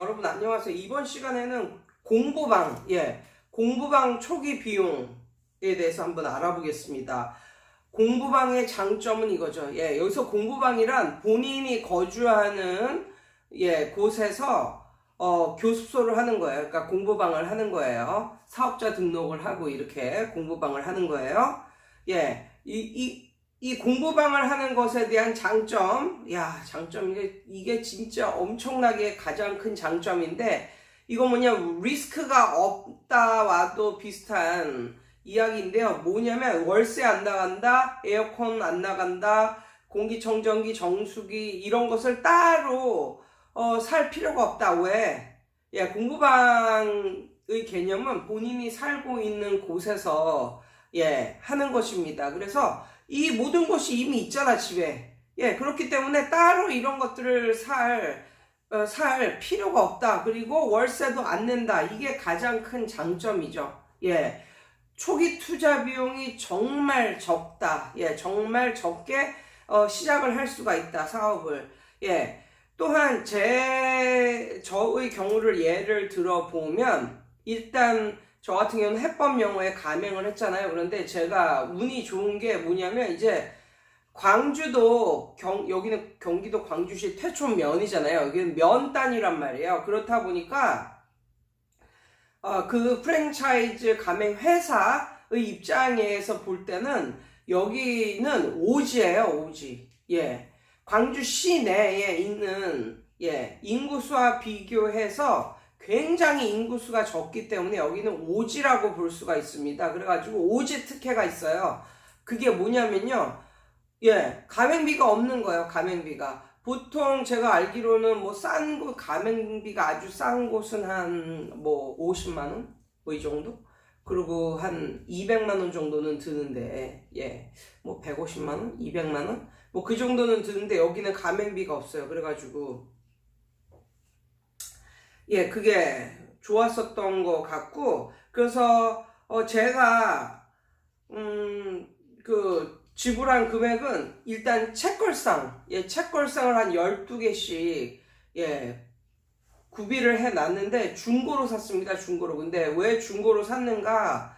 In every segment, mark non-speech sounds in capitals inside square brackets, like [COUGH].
여러분 안녕하세요. 이번 시간에는 공부방, 예, 공부방 초기 비용에 대해서 한번 알아보겠습니다. 공부방의 장점은 이거죠. 예, 여기서 공부방이란 본인이 거주하는 예, 곳에서 어, 교습소를 하는 거예요. 그러니까 공부방을 하는 거예요. 사업자 등록을 하고 이렇게 공부방을 하는 거예요. 예, 이, 이, 이 공부방을 하는 것에 대한 장점, 야, 장점, 이게, 이게 진짜 엄청나게 가장 큰 장점인데, 이거 뭐냐, 리스크가 없다와도 비슷한 이야기인데요. 뭐냐면, 월세 안 나간다, 에어컨 안 나간다, 공기청정기, 정수기, 이런 것을 따로, 어, 살 필요가 없다. 왜? 예, 공부방의 개념은 본인이 살고 있는 곳에서, 예, 하는 것입니다. 그래서, 이 모든 것이 이미 있잖아, 집에. 예, 그렇기 때문에 따로 이런 것들을 살, 어, 살 필요가 없다. 그리고 월세도 안 낸다. 이게 가장 큰 장점이죠. 예. 초기 투자 비용이 정말 적다. 예, 정말 적게 어, 시작을 할 수가 있다. 사업을. 예. 또한 제 저의 경우를 예를 들어 보면 일단 저 같은 경우는 해법 영어에 가맹을 했잖아요. 그런데 제가 운이 좋은 게 뭐냐면 이제 광주도 경, 여기는 경기도 광주시 태촌면이잖아요. 여기는 면 단위란 말이에요. 그렇다 보니까 어, 그 프랜차이즈 가맹 회사의 입장에서 볼 때는 여기는 오지예요, 오지. 예. 광주 시내에 있는 예, 인구수와 비교해서 굉장히 인구수가 적기 때문에 여기는 오지라고 볼 수가 있습니다. 그래가지고 오지 특혜가 있어요. 그게 뭐냐면요. 예, 가맹비가 없는 거예요, 가맹비가. 보통 제가 알기로는 뭐 싼 곳, 가맹비가 아주 싼 곳은 한 뭐 50만원? 뭐 이 정도? 그리고 한 200만원 정도는 드는데, 예, 뭐 150만원? 200만원? 뭐 그 정도는 드는데 여기는 가맹비가 없어요. 그래가지고, 예, 그게 좋았었던 것 같고, 그래서, 어, 제가, 음, 그, 지불한 금액은 일단 책걸상, 예, 책걸상을 한 12개씩, 예, 구비를 해 놨는데, 중고로 샀습니다, 중고로. 근데 왜 중고로 샀는가?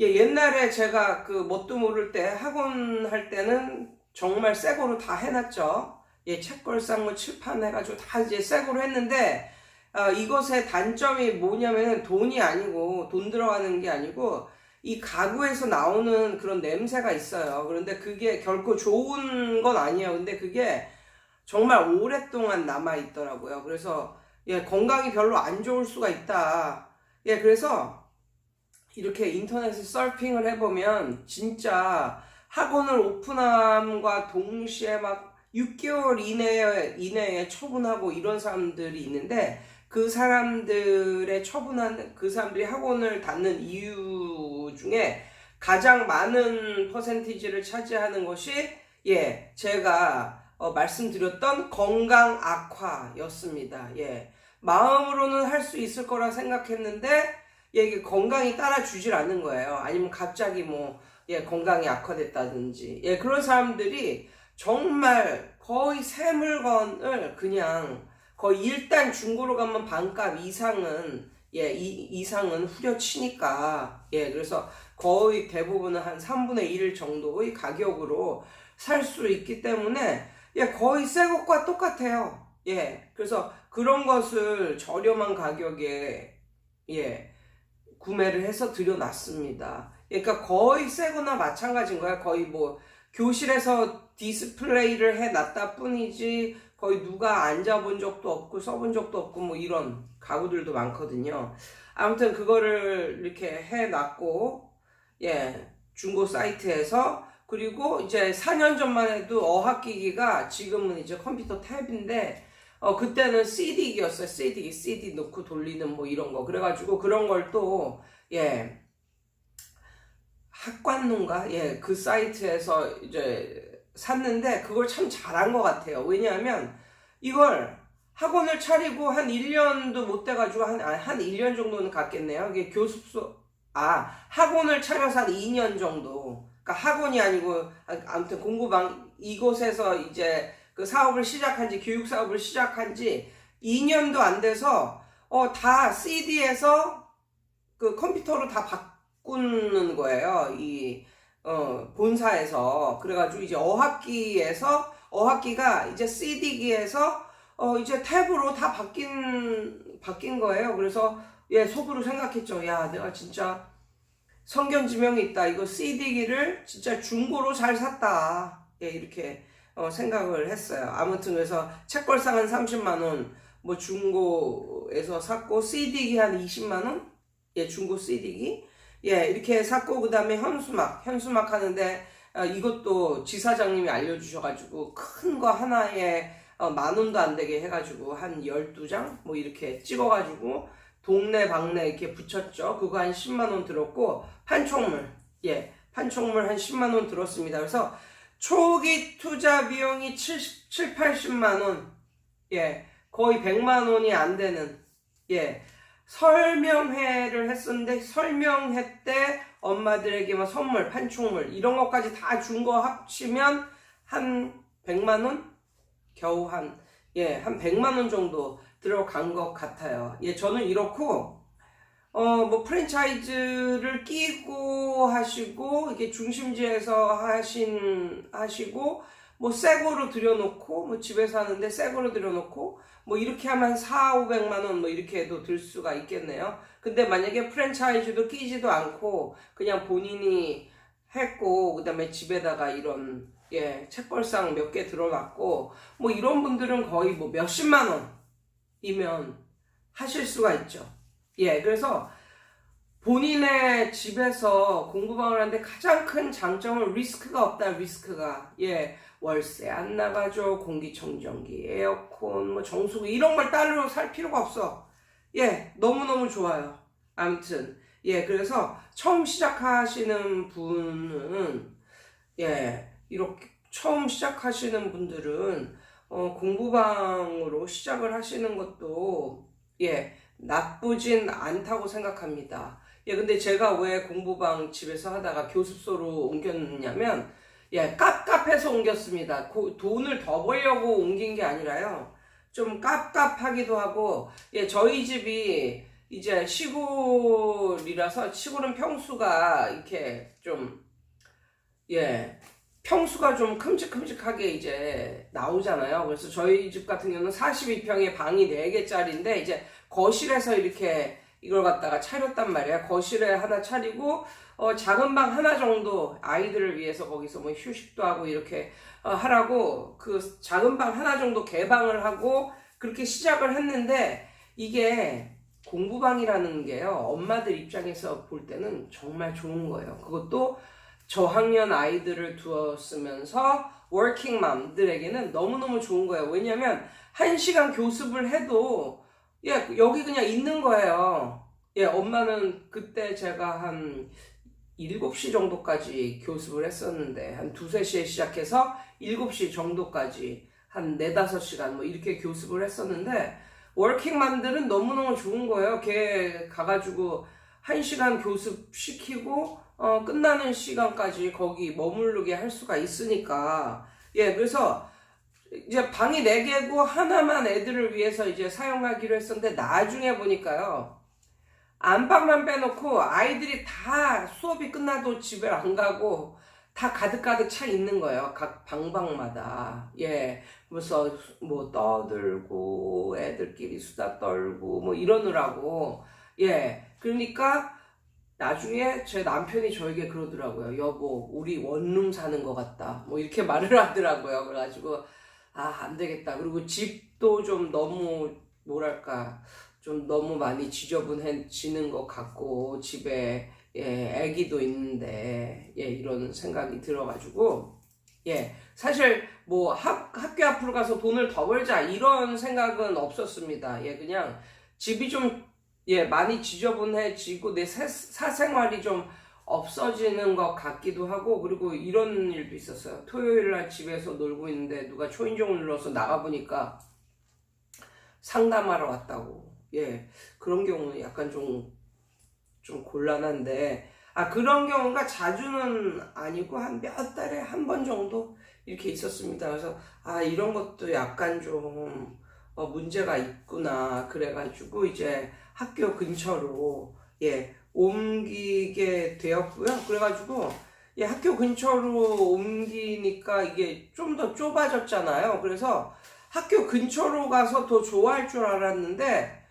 예, 옛날에 제가 그 뭣도 모를 때 학원 할 때는 정말 새 거로 다 해놨죠. 예, 책걸상 뭐 칠판 해가지고 다 이제 새 거로 했는데, 어, 이것의 단점이 뭐냐면 돈이 아니고 돈 들어가는 게 아니고 이 가구에서 나오는 그런 냄새가 있어요. 그런데 그게 결코 좋은 건 아니에요. 근데 그게 정말 오랫동안 남아 있더라고요. 그래서 예, 건강이 별로 안 좋을 수가 있다. 예, 그래서 이렇게 인터넷에 서핑을 해보면 진짜 학원을 오픈함과 동시에 막 6개월 이내에, 이내에 처분하고 이런 사람들이 있는데 그 사람들의 처분한 그 사람들이 학원을 닫는 이유 중에 가장 많은 퍼센티지를 차지하는 것이 예 제가 어, 말씀드렸던 건강 악화였습니다. 예 마음으로는 할 수 있을 거라 생각했는데 예, 이게 건강이 따라주질 않는 거예요. 아니면 갑자기 뭐 예, 건강이 악화됐다든지 예 그런 사람들이 정말 거의 새 물건을 그냥 거의 일단 중고로 가면 반값 이상은 예, 이, 이상은 후려치니까 예, 그래서 거의 대부분은 한 3분의 1 정도의 가격으로 살 수 있기 때문에 예, 거의 새 것과 똑같아요. 예, 그래서 그런 것을 저렴한 가격에 예, 구매를 해서 들여놨습니다. 예, 그러니까 거의 새 거나 마찬가지인 거야. 거의 뭐 교실에서 디스플레이를 해놨다 뿐이지 거의 누가 앉아본 적도 없고 써본 적도 없고 뭐 이런 가구들도 많거든요. 아무튼 그거를 이렇게 해놨고 예 중고 사이트에서 그리고 이제 4년 전만 해도 어학기기가 지금은 이제 컴퓨터 탭인데 어 그때는 CD기였어요. CD CD 넣고 돌리는 뭐 이런 거 그래가지고 그런 걸 또 예 학관농가 예 그 사이트에서 이제 샀는데 그걸 참 잘한 것 같아요. 왜냐하면 이걸 학원을 차리고 한 1년도 못 돼가지고 한, 아, 한 1년 정도는 갔겠네요. 이게 교습소, 아, 학원을 차려서 한 2년 정도. 그러니까 학원이 아니고, 아, 아무튼 공부방, 이곳에서 이제 그 사업을 시작한 지, 교육 사업을 시작한 지 2년도 안 돼서 어, 다 CD에서 그 컴퓨터로 다 바꾸는 거예요. 이 어, 본사에서 그래가지고 이제 어학기에서 어학기가 이제 CD기에서 어, 이제 탭으로 다 바뀐 바뀐 거예요. 그래서 예 속으로 생각했죠. 야 내가 진짜 성견 지명이 있다. 이거 CD기를 진짜 중고로 잘 샀다. 예 이렇게 어, 생각을 했어요. 아무튼 그래서 책벌상 한 30만 원, 뭐 중고에서 샀고 CD기 한 20만 원, 예 중고 CD기, 예 이렇게 샀고 그 다음에 현수막, 현수막 하는데 어, 이것도 지사장님이 알려주셔가지고 큰 거 하나에 어, 만 원도 안 되게 해가지고 한 12장 뭐 이렇게 찍어가지고 동네 방네 이렇게 붙였죠. 그거 한 10만 원 들었고 판촉물, 예 판촉물 한 10만 원 들었습니다. 그래서 초기 투자 비용이 70, 7, 80만 원. 예. 거의 100만 원이 안 되는. 예. 설명회를 했었는데 설명회 때 엄마들에게 막 선물, 판촉물 이런 것까지 다 준 거 합치면 한 100만 원? 겨우 한 예, 한 100만 원 정도 들어간 것 같아요. 예, 저는 이렇고 어, 뭐, 프랜차이즈를 끼고 하시고, 이게 중심지에서 하신, 하시고, 뭐, 새 거로 들여놓고, 뭐, 집에서 하는데 새 거로 들여놓고, 뭐, 이렇게 하면 4, 500만 원, 뭐, 이렇게 해도 들 수가 있겠네요. 근데 만약에 프랜차이즈도 끼지도 않고, 그냥 본인이 했고, 그 다음에 집에다가 이런, 예, 책벌상 몇 개 들어놨고, 뭐, 이런 분들은 거의 뭐, 몇십만 원이면 하실 수가 있죠. 예, 그래서 본인의 집에서 공부방을 하는데 가장 큰 장점은 리스크가 없다, 리스크가. 예, 월세 안 나가죠, 공기청정기, 에어컨, 뭐 정수기, 이런 걸 따로 살 필요가 없어. 예, 너무너무 좋아요. 아무튼, 예, 그래서 처음 시작하시는 분은, 예, 이렇게 처음 시작하시는 분들은, 어, 공부방으로 시작을 하시는 것도, 예, 나쁘진 않다고 생각합니다. 예, 근데 제가 왜 공부방 집에서 하다가 교습소로 옮겼냐면, 예, 깝깝해서 옮겼습니다. 고- 돈을 더 벌려고 옮긴 게 아니라요. 좀 깝깝하기도 하고, 예, 저희 집이 이제 시골이라서, 시골은 평수가 이렇게 좀, 예, 평수가 좀 큼직큼직하게 이제 나오잖아요. 그래서 저희 집 같은 경우는 42평에 방이 4개짜리인데, 이제 거실에서 이렇게 이걸 갖다가 차렸단 말이야. 거실에 하나 차리고 어, 작은 방 하나 정도 아이들을 위해서 거기서 뭐 휴식도 하고 이렇게 어, 하라고 그 작은 방 하나 정도 개방을 하고 그렇게 시작을 했는데 이게 공부방이라는 게요. 엄마들 입장에서 볼 때는 정말 좋은 거예요. 그것도 저학년 아이들을 두었으면서 워킹맘들에게는 너무너무 좋은 거예요. 왜냐면 한 시간 교습을 해도 예, 여기 그냥 있는 거예요. 예, 엄마는 그때 제가 한 7시 정도까지 교습을 했었는데, 한 2, 3시에 시작해서 7시 정도까지 한 4, 5시간 뭐 이렇게 교습을 했었는데, 워킹맘들은 너무너무 좋은 거예요. 걔 가가지고 1시간 교습 시키고, 어, 끝나는 시간까지 거기 머무르게 할 수가 있으니까. 예, 그래서 이제 방이 4개고 하나만 애들을 위해서 이제 사용하기로 했었는데 나중에 보니까요. 안방만 빼놓고 아이들이 다 수업이 끝나도 집에 안 가고 다 가득가득 차 있는 거예요. 각 방방마다. 예. 그래서 뭐 떠들고 애들끼리 수다 떨고 뭐 이러느라고. 예. 그러니까 나중에 제 남편이 저에게 그러더라고요. 여보, 우리 원룸 사는 것 같다. 뭐 이렇게 말을 [LAUGHS] 하더라고요. 그래가지고 아, 안 되겠다. 그리고 집도 좀 너무, 뭐랄까, 좀 너무 많이 지저분해지는 것 같고, 집에, 예, 애기도 있는데, 예, 이런 생각이 들어가지고, 예, 사실, 뭐, 학, 학교 앞으로 가서 돈을 더 벌자, 이런 생각은 없었습니다. 예, 그냥, 집이 좀, 예, 많이 지저분해지고, 내 사, 사생활이 좀, 없어지는 것 같기도 하고 그리고 이런 일도 있었어요. 토요일 날 집에서 놀고 있는데 누가 초인종을 눌러서 나가보니까 상담하러 왔다고. 예, 그런 경우는 약간 좀, 좀 곤란한데, 아, 그런 경우가 자주는 아니고 한 몇 달에 한 번 정도 이렇게 있었습니다. 그래서, 아, 이런 것도 약간 좀, 어, 문제가 있구나 그래가지고 이제 학교 근처로 예 옮기게 되었고요. 그래가지고 예 학교 근처로 옮기니까 이게 좀 더 좁아졌잖아요. 그래서 학교 근처로 가서 더 좋아할 줄 알았는데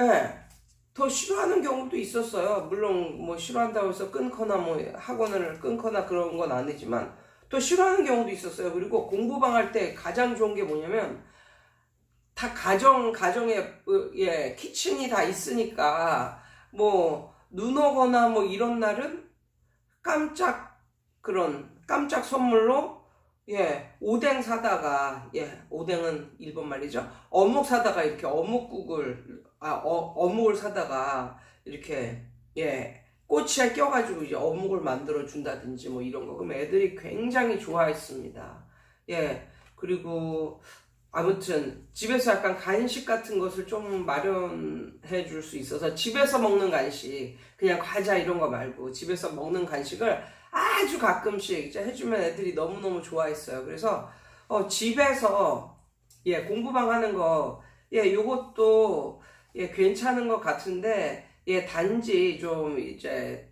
예. 더 싫어하는 경우도 있었어요. 물론 뭐 싫어한다고 해서 끊거나 뭐 학원을 끊거나 그런 건 아니지만 또 싫어하는 경우도 있었어요. 그리고 공부방 할 때 가장 좋은 게 뭐냐면 다 가정 가정에 으, 예 키친이 다 있으니까 뭐 눈 오거나 뭐 이런 날은 깜짝 그런 깜짝 선물로 예 오뎅 사다가 예 오뎅은 일본 말이죠. 어묵 사다가 이렇게 어묵국을 아 어, 어묵을 사다가 이렇게 예 꼬치에 껴가지고 이제 어묵을 만들어 준다든지 뭐 이런 거. 그럼 애들이 굉장히 좋아했습니다. 예. 그리고 아무튼 집에서 약간 간식 같은 것을 좀 마련해 줄 수 있어서 집에서 먹는 간식 그냥 과자 이런 거 말고 집에서 먹는 간식을 아주 가끔씩 해주면 애들이 너무너무 좋아했어요. 그래서 어, 집에서 예 공부방 하는 거예 요것도 예 괜찮은 것 같은데 예 단지 좀 이제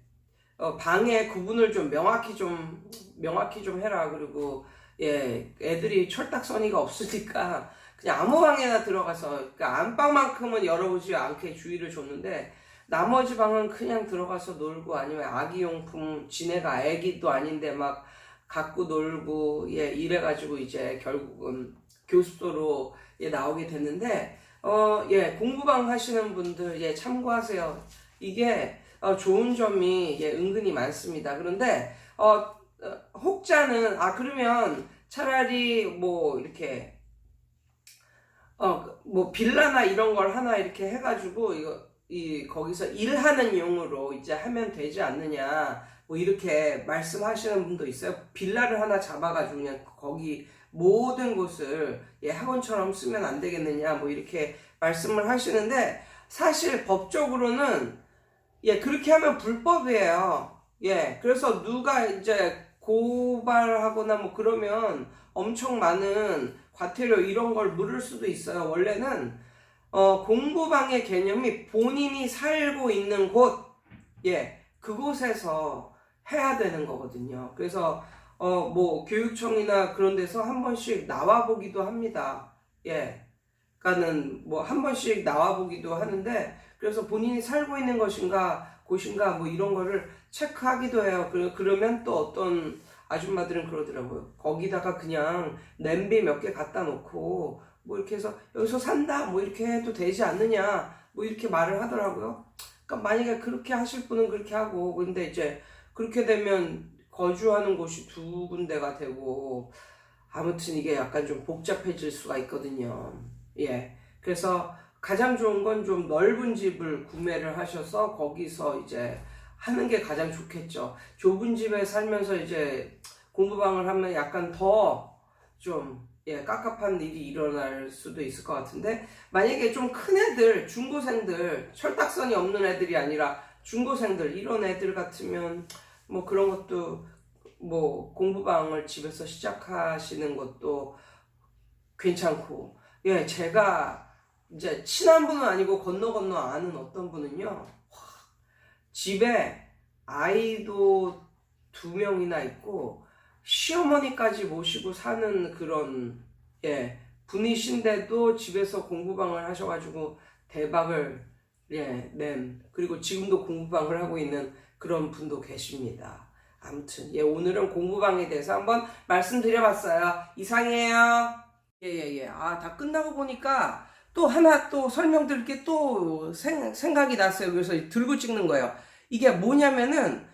어, 방의 구분을 좀 명확히 좀 명확히 좀 해라 그리고 예 애들이 철딱서니가 없으니까 그냥 아무 방에나 들어가서 그러니까 안방만큼은 열어보지 않게 주의를 줬는데 나머지 방은 그냥 들어가서 놀고 아니면 아기용품 지네가 애기도 아닌데 막 갖고 놀고 예 이래가지고 이제 결국은 교습소로 예 나오게 됐는데 어 예 공부방 하시는 분들 예 참고하세요. 이게 어, 좋은 점이 예 은근히 많습니다. 그런데 어 어, 혹자는 아 그러면 차라리 뭐 이렇게 어 뭐 빌라나 이런 걸 하나 이렇게 해가지고 이거 이 거기서 일하는 용으로 이제 하면 되지 않느냐. 뭐 이렇게 말씀하시는 분도 있어요. 빌라를 하나 잡아가지고 그냥 거기 모든 곳을 예 학원처럼 쓰면 안 되겠느냐. 뭐 이렇게 말씀을 하시는데 사실 법적으로는 예 그렇게 하면 불법이에요. 예 그래서 누가 이제 고발하거나 뭐 그러면 엄청 많은 과태료 이런 걸 물을 수도 있어요. 원래는 어, 공부방의 개념이 본인이 살고 있는 곳, 예, 그곳에서 해야 되는 거거든요. 그래서 어, 뭐 교육청이나 그런 데서 한 번씩 나와 보기도 합니다. 예. 그러니까는 뭐 한 번씩 나와 보기도 하는데 그래서 본인이 살고 있는 것인가 곳인가 뭐 이런 거를 체크하기도 해요. 그- 그러면 또 어떤 아줌마들은 그러더라고요. 거기다가 그냥 냄비 몇 개 갖다 놓고 뭐 이렇게 해서 여기서 산다 뭐 이렇게 해도 되지 않느냐 뭐 이렇게 말을 하더라고요. 그러니까 만약에 그렇게 하실 분은 그렇게 하고 근데 이제 그렇게 되면 거주하는 곳이 두 군데가 되고 아무튼 이게 약간 좀 복잡해질 수가 있거든요. 예. 그래서 가장 좋은 건 좀 넓은 집을 구매를 하셔서 거기서 이제 하는 게 가장 좋겠죠. 좁은 집에 살면서 이제 공부방을 하면 약간 더좀 예, 깝깝한 일이 일어날 수도 있을 것 같은데 만약에 좀 큰 애들, 중고생들, 철딱선이 없는 애들이 아니라 중고생들 이런 애들 같으면 뭐 그런 것도 뭐 공부방을 집에서 시작하시는 것도 괜찮고 예, 제가 이제 친한 분은 아니고 건너 건너 아는 어떤 분은요. 와, 집에 아이도 두 명이나 있고 시어머니까지 모시고 사는 그런 예 분이신데도 집에서 공부방을 하셔가지고 대박을 예 낸 그리고 지금도 공부방을 하고 있는 그런 분도 계십니다. 아무튼 예 오늘은 공부방에 대해서 한번 말씀드려봤어요. 이상해요. 예예예. 아 다 끝나고 보니까 또 하나 또 설명드릴 게 또 생각이 났어요. 그래서 들고 찍는 거예요. 이게 뭐냐면은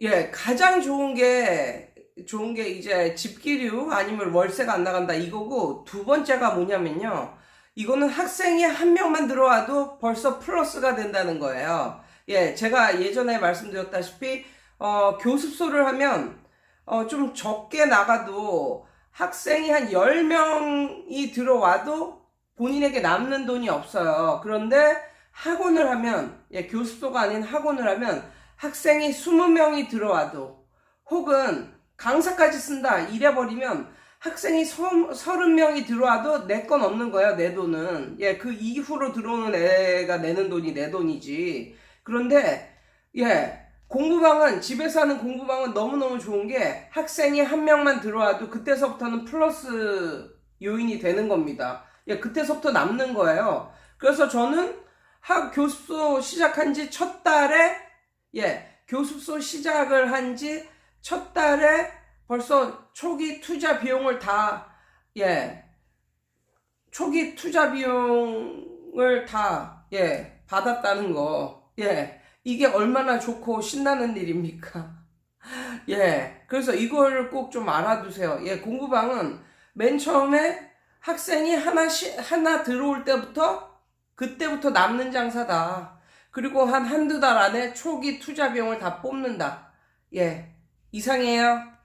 예 가장 좋은 게 좋은 게 이제 집기류 아니면 월세가 안 나간다 이거고 두 번째가 뭐냐면요. 이거는 학생이 한 명만 들어와도 벌써 플러스가 된다는 거예요. 예, 제가 예전에 말씀드렸다시피 어, 교습소를 하면 어, 좀 적게 나가도 학생이 한 10명이 들어와도 본인에게 남는 돈이 없어요. 그런데 학원을 하면, 예, 교습소가 아닌 학원을 하면 학생이 20명이 들어와도 혹은 강사까지 쓴다 이래버리면 학생이 서, 서른 명이 들어와도 내 건 없는 거야, 내 돈은. 예, 그 이후로 들어오는 애가 내는 돈이 내 돈이지. 그런데, 예, 공부방은, 집에서 하는 공부방은 너무너무 좋은 게 학생이 한 명만 들어와도 그때서부터는 플러스 요인이 되는 겁니다. 예, 그때서부터 남는 거예요. 그래서 저는 학 교습소 시작한 지 첫 달에, 예, 교습소 시작을 한 지 첫 달에 벌써 초기 투자 비용을 다, 예, 초기 투자 비용을 다, 예, 받았다는 거, 예, 이게 얼마나 좋고 신나는 일입니까? [LAUGHS] 예, 그래서 이걸 꼭 좀 알아두세요. 예, 공부방은 맨 처음에 학생이 하나씩, 하나 들어올 때부터, 그때부터 남는 장사다. 그리고 한 한두 달 안에 초기 투자 비용을 다 뽑는다. 예, 이상해요.